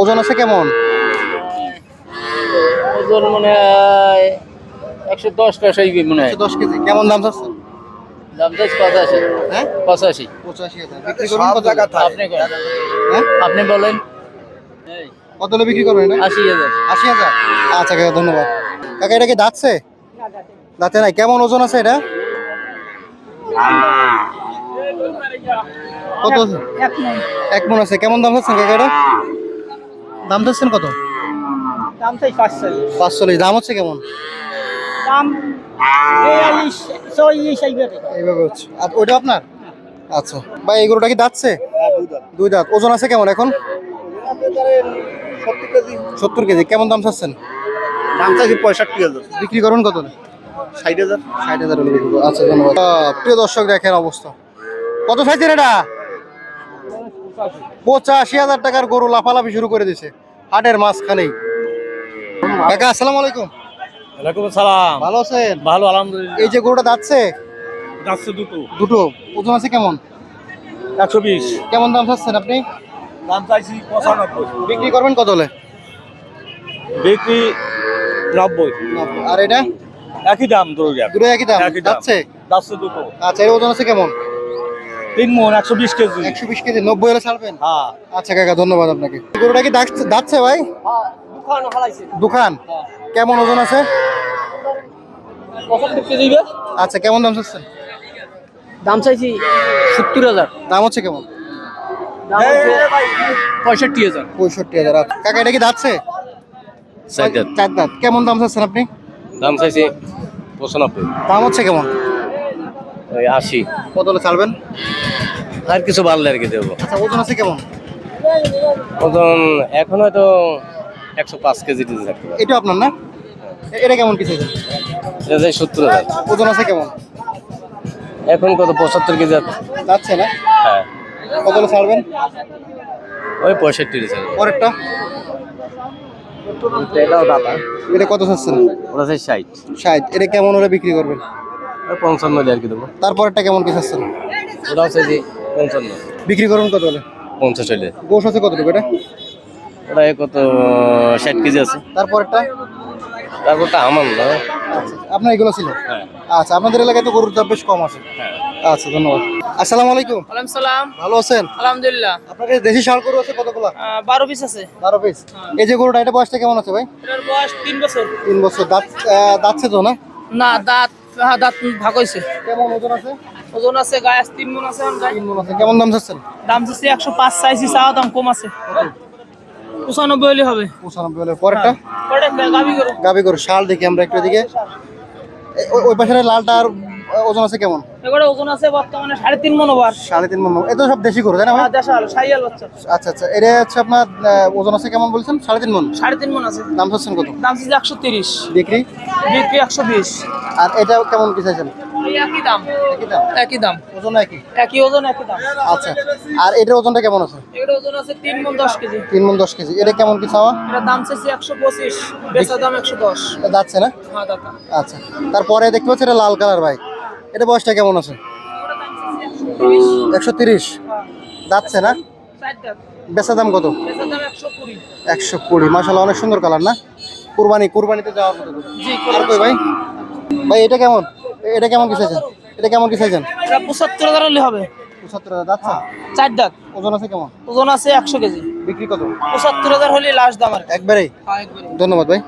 ওজন আছে কেমন? ওজন মনে হয় একশো দশ টাকা মনে হয়। দশ কেজি। কেমন দাম পঁচাশি। হ্যাঁ? পঁচাশি। পঁচাশি হাজার। বিক্রি করুন কত? হলে? আপনি হ্যাঁ? আপনি বলেন। এই, কত হলে বিক্রি করবেন? আশি হাজার। আশি হাজার? আচ্ছা কাকা ধন্যবাদ। কাকা এটা কি দাঁতছে? দাঁতে। নাই। কেমন ওজন আছে এটা? কত এক মন। আছে। কেমন দাম চাচ্ছেন কাকা দাম চাচ্ছেন কত? দাম চাই পাঁচশো পাঁচচল্লিশ। দাম হচ্ছে কেমন? দাম চল্লিশ এইভাবে। এইভাবে হচ্ছে। আর ওইটা আপনার? আচ্ছা। ভাই এই গরুটা কি দাঁতছে দুই দাঁত। ওজন আছে কেমন এখন? সত্তর কেজি। কেমন দাম চাচ্ছেন? দাম চাইছি পঁয়ষট্টি হাজার বিক্রি করুন কত ষাট হাজার। ষাট হাজার আচ্ছা ধন্যবাদ। প্রিয় দর্শক দেখেন অবস্থা। কত চাইছেন এটা? পঁচাশি হাজার টাকার গরু লাফালাফি শুরু করে দিছে। হাটের মাঝখানেই। কাকা আসসালামু আলাইকুম। ওয়ালাইকুম সালাম ভালো আছেন? ভালো আলহামদুলিল্লাহ। এই যে গরুটা যাচ্ছে? যাচ্ছে দুটো। দুটো। ওজন আছে কেমন? একশো বিশ। কেমন দাম চাচ্ছেন আপনি? দাম চাইছি পঁচানব্বই। বিক্রি করবেন কত হলে? বিক্রি নব্বই। আর এটা? একই দাম দুটো একই দাম? একই দাম। যাচ্ছে? যাচ্ছে দুটো। আচ্ছা এর ওজন আছে কেমন? তিন মন একশো বিশ কেজি। একশো বিশ কেজি নব্বই হলে ছাড়বেন? হ্যাঁ। আচ্ছা কাকা ধন্যবাদ আপনাকে। গরুটা কি দাঁতছে ভাই? দোকান কেমন ওজন আছে? আচ্ছা কেমন দাম চাচ্ছেন? দাম চাইছি সত্তর হাজার। দাম হচ্ছে কেমন? পঁয়ষট্টি হাজার। পঁয়ষট্টি হাজার আচ্ছা। কাকা এটা কি দাঁতছে চার দাঁত। কেমন দাম চাচ্ছেন আপনি? দাম চাইছি পঁচানব্বই। দাম হচ্ছে কেমন? ওই আশি। কত হলে ছাড়বেন? আর কিছু বাড়লে আর কি দেবো। আচ্ছা ওজন আছে কেমন? ওজন এখন হয়তো একশো পাঁচ কেজি দিতে থাকতে পারে। এটা আপনার না? এটা কেমন কিছু এটা সত্তর হাজার। ওজন আছে কেমন? এখন কত? পঁচাত্তর কেজি আছে। যাচ্ছে না? হ্যাঁ। কত হলে ছাড়বেন? ওই পঁয়ষট্টি দিচ্ছে পরেরটা? এটাও দাদা। এটা কত চাচ্ছেন? ওটা ষাট। ষাট। এটা কেমন হলে বিক্রি করবেন? পঞ্চান্ন আর কি দেবো। তারপরেরটা কেমন কি চাচ্ছেন ওটাও চাইছি পঞ্চান্ন। বিক্রি করবেন কত হলে? পঞ্চাশ হইলে। গোশ আছে কতটুকু এটা? ওটা কত ষাট কেজি আছে। তারপরেরটা? তারপরটা আমার না। আচ্ছা আপনার এগুলো ছিল? হ্যাঁ। আচ্ছা আপনাদের এলাকায় তো গরুর দাম বেশ কম আছে। হ্যাঁ। আচ্ছা ধন্যবাদ। আসসালামু আলাইকুম। ওয়ালাইকুম সালাম। ভালো আছেন? আলহামদুলিল্লাহ। আপনার কাছে দেশি শাল গরু আছে কতগুলো? আহ, বারো পিস আছে। বারো পিস এই যে গরুটা এটা বয়সটা কেমন আছে ভাই? এটার বয়স তিন বছর। তিন বছর। দাঁত দাঁতছে তো না? না দাঁত হ্যাঁ দাঁত ভাগ হয়েছে কেমন ওজন আছে? ওজন আছে গায়ে আছে তিন মন আছে তিন মন আছে। কেমন দাম চাচ্ছেন? দাম চাচ্ছে একশো পাঁচ চাইছি চাওয়া দাম কম আছে। পঁচানব্বই হলে হবে। পঁচানব্বই হলে পরেরটা? পরে গাবি করো গাবি করো শাল দেখি আমরা একটু দিকে ওই- পাশে লালটা আর ওজন আছে কেমন? এবারে ওজন আছে বর্তমানে সাড়ে তিন মন ওভার। সাড়ে তিন মন। এটা সব দেশি গরু তাই না দেশাল সাইয়াল বাচ্চা। আচ্ছা আচ্ছা। এটা হচ্ছে আপনার ওজন আছে কেমন বলছেন? সাড়ে তিন মন? সাড়ে তিন মন আছে। দাম চাচ্ছেন কত? দাম চাচ্ছে একশো তিরিশ। বিক্রি? বিক্রি একশো বিশ। আর এটা কেমন কি চাইছেন? একই দাম। একই দাম? ওজন একই? একই ওজন একই দাম। আচ্ছা। আর এটার ওজনটা কেমন আছে? এগুলো ওজন আছে তিন মন দশ কেজি। তিন মন দশ কেজি। এটা কেমন কি চাওয়া? এটা দাম চাইছি একশো পঁচিশ। বেচা দাম একশো দশ। যাচ্ছে না? হ্যাঁ দাদা আচ্ছা। তারপরে দেখতে পাচ্ছি এটা লাল কালার ভাই। এটা বয়সটা কেমন আছে? একশো তিরিশ। যাচ্ছে না? বেচা দাম কত? একশো কুড়ি। মাসাল্লাহ অনেক সুন্দর কালার না? কুরবানি কুরবানিতে যাওয়ার মতো আর কই ভাই? ভাই এটা কেমন? এটা কেমন কি চাইছেন এটা কেমন কি চাইছেন পঁচাত্তর হাজার হলে হবে। পঁচাত্তর হাজার যাচ্ছে? চার দাঁত ওজন আছে কেমন? ওজন আছে একশো কেজি। বিক্রি কত? পঁচাত্তর হাজার হলে লাস্ট দাম আর একবারেই? হ্যাঁ, একবারে। ধন্যবাদ ভাই।